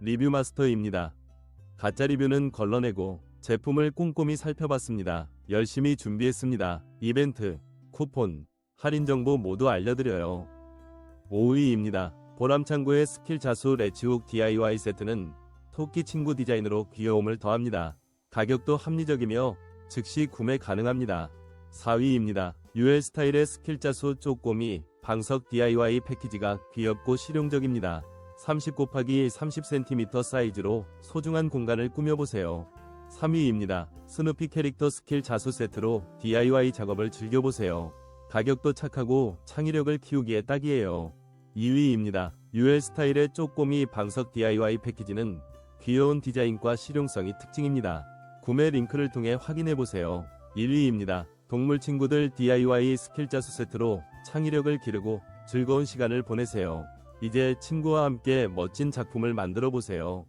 리뷰 마스터입니다. 가짜 리뷰는 걸러내고 제품을 꼼꼼히 살펴봤습니다. 열심히 준비했습니다. 이벤트, 쿠폰, 할인 정보 모두 알려드려요. 5위입니다. 보람창고의 스킬 자수 레치훅 DIY 세트는 토끼 친구 디자인으로 귀여움을 더합니다. 가격도 합리적이며 즉시 구매 가능합니다. 4위입니다. UL 스타일의 스킬 자수 쪼꼬미 방석 DIY 패키지가 귀엽고 실용적입니다. 30 곱하기 30cm 사이즈로 소중한 공간을 꾸며보세요. 3위입니다. 스누피 캐릭터 스킬 자수 세트로 DIY 작업을 즐겨보세요. 가격도 착하고 창의력을 키우기에 딱이에요. 2위입니다. UL 스타일의 쪼꼬미 방석 DIY 패키지는 귀여운 디자인과 실용성이 특징입니다. 구매 링크를 통해 확인해보세요. 1위입니다. 동물 친구들 DIY 스킬 자수 세트로 창의력을 기르고 즐거운 시간을 보내세요. 이제 친구와 함께 멋진 작품을 만들어 보세요.